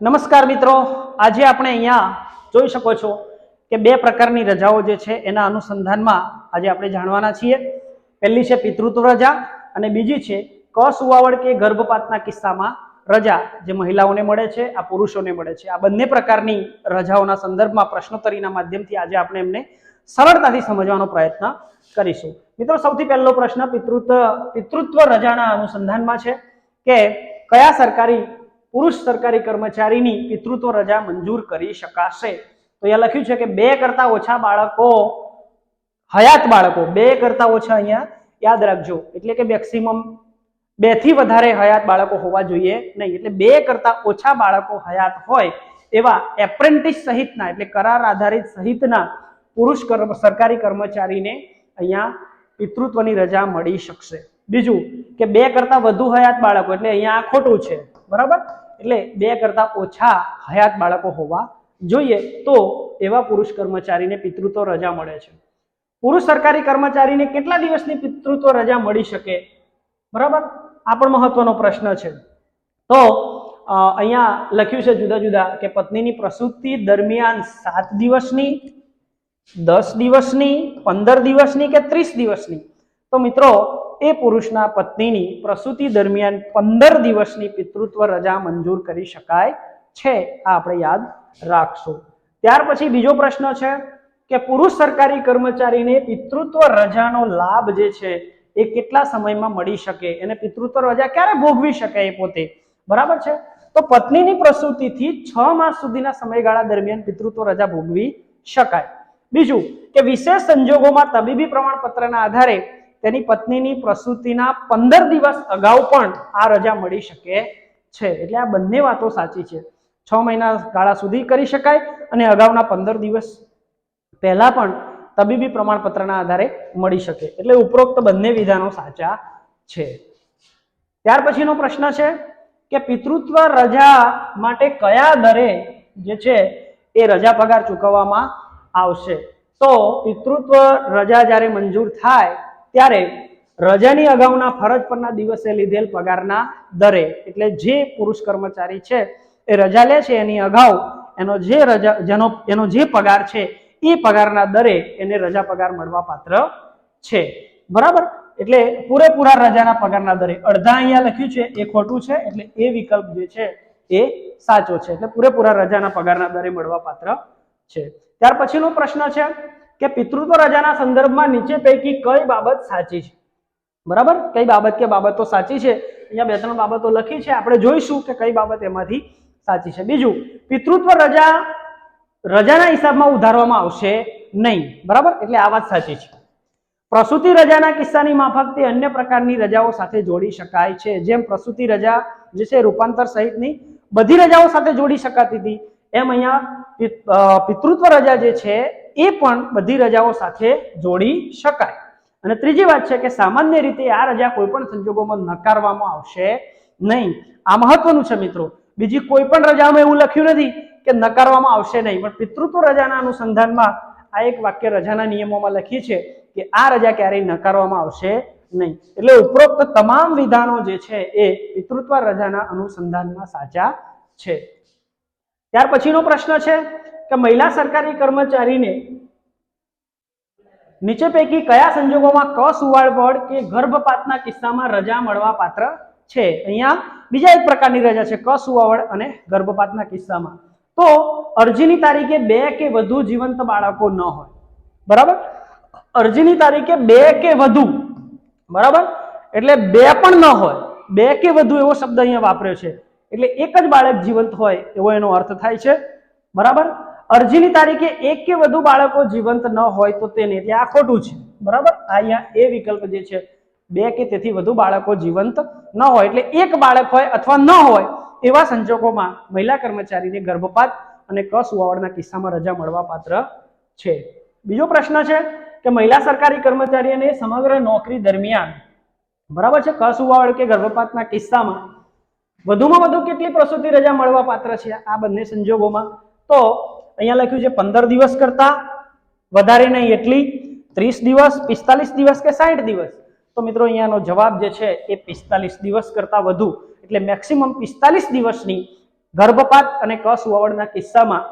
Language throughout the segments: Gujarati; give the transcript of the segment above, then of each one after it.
નમસ્કાર મિત્રો, આજે આપણે અહીંયા જોઈ શકો છો કે બે પ્રકારની રજાઓ જે છે એના અનુસંધાનમાં આજે આપણે જાણવાના છીએ. પહેલી છે પિતૃત્વ રજા અને બીજી છે કસુવાવડ સુવાવડ કે ગર્ભપાતના કિસ્સામાં રજા, જે મહિલાઓને મળે છે, આ પુરુષોને મળે છે. આ બંને પ્રકારની રજાઓના સંદર્ભમાં પ્રશ્નોત્તરીના માધ્યમથી આજે આપણે એમને સરળતાથી સમજવાનો પ્રયત્ન કરીશું. મિત્રો, સૌથી પહેલો પ્રશ્ન પિતૃત્વ પિતૃત્વ રજાના અનુસંધાનમાં છે કે કયા સરકારી પુરુષ સરકારી કર્મચારીની પિતૃત્વ રજા મંજૂર કરી શકાશે. તો અહીંયા લખ્યું છે કે બે કરતા ઓછા બાળકો, હયાત બાળકો, બે કરતા ઓછા અહીંયા યાદ રાખજો. એટલે કે મેક્સિમમ બેથી વધારે હયાત બાળકો હોવા જોઈએ નહીં. એટલે બે કરતા ઓછા બાળકો હયાત હોય એવા એપ્રેન્ટિસ સહિતના, એટલે કરાર આધારિત સહિતના પુરુષ સરકારી કર્મચારીને અહીંયા પિતૃત્વની રજા મળી શકશે. બીજું કે બે કરતા વધુ હયાત બાળકો, એટલે અહીંયા ખોટું છે. બરાબર? એટલે બે કરતા ઓછા હયાત બાળકો હોવા જોઈએ તો એવા પુરુષ કર્મચારીને પિતૃત્વ રજા મળે છે. પુરુષ સરકારી કર્મચારીને કેટલા દિવસની પિતૃત્વ રજા મળી શકે? બરાબર? આ પણ મહત્વનો પ્રશ્ન છે. તો અહીંયા લખ્યું છે જુદા જુદા કે પત્નીની પ્રસૂતિ દરમિયાન સાત દિવસની, દસ દિવસની, પંદર દિવસની કે ત્રીસ દિવસની? તો મિત્રો એ પુરુષના પત્નીની પ્રસૂતિ દરમિયાન પંદર દિવસની પિતૃત્વ રજા મંજૂર કરી શકાય છે, આ આપણે યાદ રાખશું. ત્યાર પછી બીજો પ્રશ્ન છે કે પુરુષ સરકારી કર્મચારીને પિતૃત્વ રજાનો લાભ જે છે એ કેટલા સમયમાં મળી શકે? એને પિતૃત્વ રજા ક્યારે ભોગવી શકે એ પોતે? બરાબર છે? તો પત્નીની પ્રસૂતિથી છ માસ સુધીના સમયગાળા દરમિયાન પિતૃત્વ રજા ભોગવી શકાય. બીજું કે વિશેષ સંજોગોમાં તબીબી પ્રમાણપત્રના આધારે તેની પત્નીની પ્રસૂતિના પંદર દિવસ અગાઉ પણ આ રજા મળી શકે છે. એટલે આ બંને વાતો સાચી છે. છ મહિના ગાળા સુધી કરી શકાય અને અગાઉના પંદર દિવસ પહેલાં પણ તબીબી પ્રમાણપત્રના આધારે મળી શકે. એટલે ઉપરોક્ત બંને વિધાનો સાચા છે. ત્યાર પછીનો પ્રશ્ન છે કે પિતૃત્વ રજા માટે કયા દરે જે છે એ રજા પગાર ચૂકવવામાં આવશે? તો પિતૃત્વ રજા જ્યારે મંજૂર થાય ત્યારે રજાની અગાઉના ફરજ પરના દિવસે લીધેલ પગારના દરે, એટલે જે પુરુષ કર્મચારી છે, એ રજા લે છે, એની અગાઉ એનો જે રજા, જેનો, એનો જે પગાર છે, એ પગારના દરે એને રજા પગાર મળવા પાત્ર છે. બરાબર? એટલે પૂરેપૂરા રજાના પગારના દરે. અડધા અહીંયા લખ્યું છે, એ ખોટું છે, એટલે એ વિકલ્પ જે છે, એ સાચો છે. એટલે પૂરેપૂરા રજાના પગારના દરે મળવા પાત્ર છે. ત્યાર પછીનો પ્રશ્ન છે કે પિતૃત્વ રજાના સંદર્ભમાં નીચે પૈકી કઈ બાબત સાચી છે? બરાબર? કઈ બાબત કે બાબતો સાચી છે? અહીંયા બે ત્રણ બાબતો લખી છે. આપણે જોઈશું કે કઈ બાબત એમાંથી સાચી છે. બીજું, પિતૃત્વ રજા રજાના હિસાબમાં ઉધારવામાં આવશે નહીં. બરાબર? એટલે આ વાત સાચી છે. પ્રસૂતિ રજાના કિસ્સાની માફક તે અન્ય પ્રકારની રજાઓ સાથે જોડી શકાય છે. જેમ પ્રસૂતિ રજા જે છે રૂપાંતર સહિતની બધી રજાઓ સાથે જોડી શકાતી હતી. એમ અહીંયા પિતૃત્વ રજા જે છે એ પણ બધી રજાઓ સાથે જોડી શકાય. અને ત્રીજી વાત છે કે સામાન્ય રીતે આ રજા કોઈ પણ સંજોગોમાં નકારવામાં આવશે નહીં. આ મહત્વનું છે મિત્રો. બીજી કોઈ પણ રજામાં એવું લખ્યું નથી કે નકારવામાં આવશે નહીં, પણ પિતૃત્વ રજાના અનુસંધાનમાં આ એક વાક્ય રજાના નિયમોમાં લખી છે કે આ રજા ક્યારેય નકારવામાં આવશે નહીં. એટલે ઉપરોક્ત તમામ વિધાનો જે છે એ પિતૃત્વ રજાના અનુસંધાનમાં સાચા છે. ત્યાર પછીનો પ્રશ્ન છે કે મહિલા સરકારી કર્મચારીને નીચે પૈકી કયા સંજોગોમાં ક સુવાળપડ કે ગર્ભપાતના કિસ્સામાં રજા મળવા પાત્ર છે? અહીંયા બીજા એક પ્રકારની રજા છે ક સુવાવડ અને ગર્ભપાતના કિસ્સામાં. તો અરજીની તારીખે બે કે વધુ જીવંત બાળકો ન હોય. બરાબર? અરજીની તારીખે બે કે વધુ. બરાબર? એટલે બે પણ ન હોય. બે કે વધુ એવો શબ્દ અહીંયા વાપર્યો છે. એટલે એક જ બાળક જીવંત હોય એવો એનો અર્થ થાય છે. બરાબર? અરજીની તારીખે એક કે વધુ બાળકો જીવંત ન હોય તો તેને એટલે આ ખોટું છે. બરાબર? અહીંયા એ વિકલ્પ જે છે, બે કે તેથી વધુ બાળકો જીવંત ન હોય. એટલે એક બાળક હોય અથવા ન હોય એવા સંજોગોમાં મહિલા કર્મચારીને ગર્ભપાત અને ક સુવાવડના કિસ્સામાં રજા મળવા પાત્ર છે. બીજો પ્રશ્ન છે કે મહિલા સરકારી કર્મચારીઓને સમગ્ર નોકરી દરમિયાન, બરાબર છે ક ઉવાવડ કે ગર્ભપાતના કિસ્સામાં વધુમાં વધુ કેટલી પ્રસૂતિ રજા મળવા પાત્ર છે? આ બંને સંજોગોમાં તો અહીંયા લખ્યું છે પંદર દિવસ કરતા વધારે નહીં એટલી ત્રીસ દિવસ, પિસ્તાલીસ દિવસ કે સાઠ દિવસ? તો મિત્રો અહીંયાનો જવાબ જે છે એ પિસ્તાલીસ દિવસ કરતા વધુ. એટલે મેક્સિમમ પિસ્તાલીસ દિવસની ગર્ભપાત અને કસુવાવડના સુવાવડના કિસ્સામાં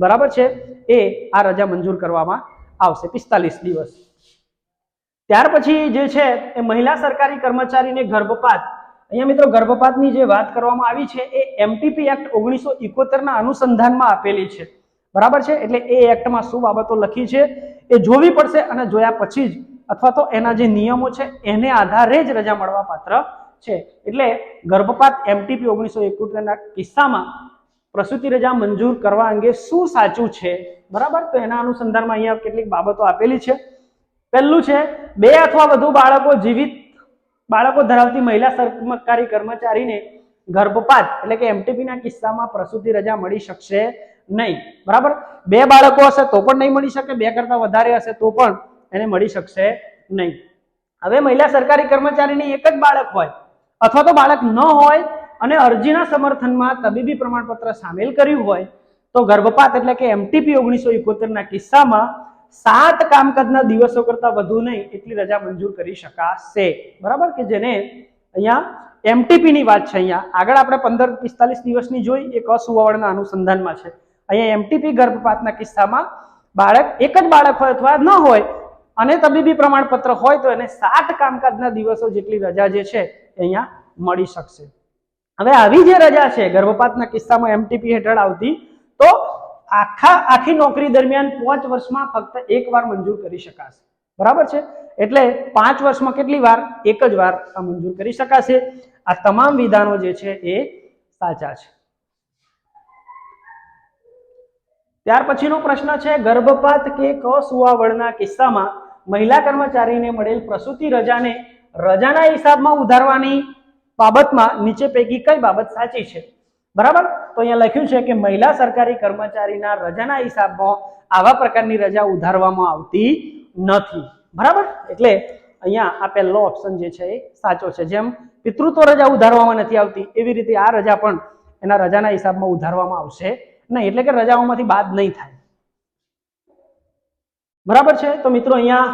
બરાબર છે? એ આ રજા મંજૂર કરવામાં આવશે. પિસ્તાલીસ દિવસ. ત્યાર પછી જે છે એ મહિલા સરકારી કર્મચારીને ગર્ભપાત અહીંયા મિત્રો ગર્ભપાતની જે વાત કરવામાં આવી છે, એ એમટીપી એક્ટ ઓગણીસો ઇકોતેરના અનુસંધાનમાં આપેલી છે. બરાબર છે? એટલે એ એક્ટમાં શું બાબતો લખી છે? એ જોવી પડશે અને જોયા પછી જ, અથવા તો એના જે નિયમો છે, એને આધારે જ રજા મળવા પાત્ર છે. એટલે ગર્ભપાત એમટીપી ઓગણીસો ના કિસ્સામાં પ્રસૂતિ રજા મંજૂર કરવા અંગે શું સાચું છે? બરાબર? તો એના અનુસંધાનમાં અહીંયા કેટલીક બાબતો આપેલી છે. પહેલું છે, બે અથવા વધુ બાળકો જીવિત બાળકો ધરાવતી મહિલા સરકારી કર્મચારીને ગર્ભપાત એટલે કે એમટીપીના કિસ્સામાં પ્રસૂતિ રજા મળી શકશે નહીં. બરાબર? બે બાળકો હશે તો પણ નહીં મળી શકે, બે કરતા વધારે હશે તો પણ એને મળી શકશે નહીં. હવે મહિલા સરકારી કર્મચારીની એક જ બાળક હોય અથવા તો બાળક ન હોય અને અરજીના સમર્થનમાં તબીબી પ્રમાણપત્ર સામેલ કર્યું હોય, તો ગર્ભપાત એટલે કે એમટીપી ઓગણીસો ના કિસ્સામાં સાત કામકાજના દિવસો કરતા વધુ નહીં એટલી રજા મંજૂર કરી શકાશે. બરાબર કે જેને અહીંયા એમટીપીની વાત છે અહીંયા. આગળ આપણે પંદર પિસ્તાલીસ દિવસની જોઈ એક અસુવર્ણના અનુસંધાનમાં છે. અહીંયા એમટીપી ગર્ભપાતના કિસ્સામાં બાળક એક જ બાળક હોય અથવા ન હોય, અને તબીબી પ્રમાણપત્ર હોય તો એને સાત કામકાજના દિવસો જેટલી રજા જે છે અહીંયા મળી શકશે. હવે આવી જે રજા છે ગર્ભપાતના કિસ્સામાં એમટીપી હેઠળ આવતી, તો આખા આખી નોકરી દરમિયાન પાંચ વર્ષમાં ફક્ત એક વાર મંજૂર કરી શકાશે. બરાબર છે? એટલે પાંચ વર્ષમાં કેટલી વાર? એક જ વાર આ મંજૂર કરી શકાશે. આ તમામ વિધાનો જે છે એ સાચા છે. ત્યાર પછીનો પ્રશ્ન છે, ગર્ભપાત કે કસુવાવળના કિસ્સામાં મહિલા કર્મચારીને મળેલ પ્રસૂતિ રજાને રજાના હિસાબમાં ઉધારવાની બાબતમાં નીચે પૈકી કઈ બાબત સાચી છે? બરાબર? તો અહીંયા લખ્યું છે કે મહિલા સરકારી કર્મચારીના રજાના હિસાબમાં આવા પ્રકારની રજા ઉધારવામાં આવતી નથી. બરાબર? એટલે અહીંયા આ પહેલો ઓપ્શન જે છે એ સાચો છે. જેમ પિતૃત્વ રજા ઉધારવામાં નથી આવતી, એવી રીતે આ રજા પણ એના રજાના હિસાબમાં ઉધારવામાં આવશે નહીં. એટલે કે રજાઓમાંથી બાદ નહીં થાય. બરાબર છે? તો મિત્રો અહીંયા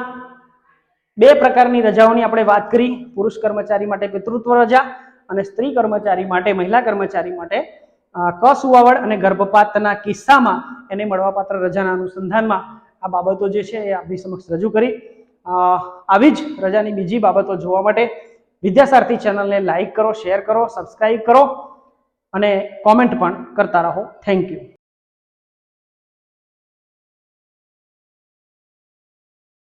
બે પ્રકારની રજાઓની આપણે વાત કરી. પુરુષ કર્મચારી માટે પિતૃત્વ રજા અને સ્ત્રી કર્મચારી માટે, મહિલા કર્મચારી માટે કસુવાવડ અને ગર્ભપાતના કિસ્સામાં એને મળવાપાત્ર રજાના અનુસંધાનમાં આ બાબતો જે છે એ આપની સમક્ષ રજૂ કરી. આવી જ રજાની બીજી બાબતો જોવા માટે વિદ્યાસારથી ચેનલને લાઈક કરો, શેર કરો, સબસ્ક્રાઈબ કરો અને કોમેન્ટ પણ કરતા રહો. Thank you.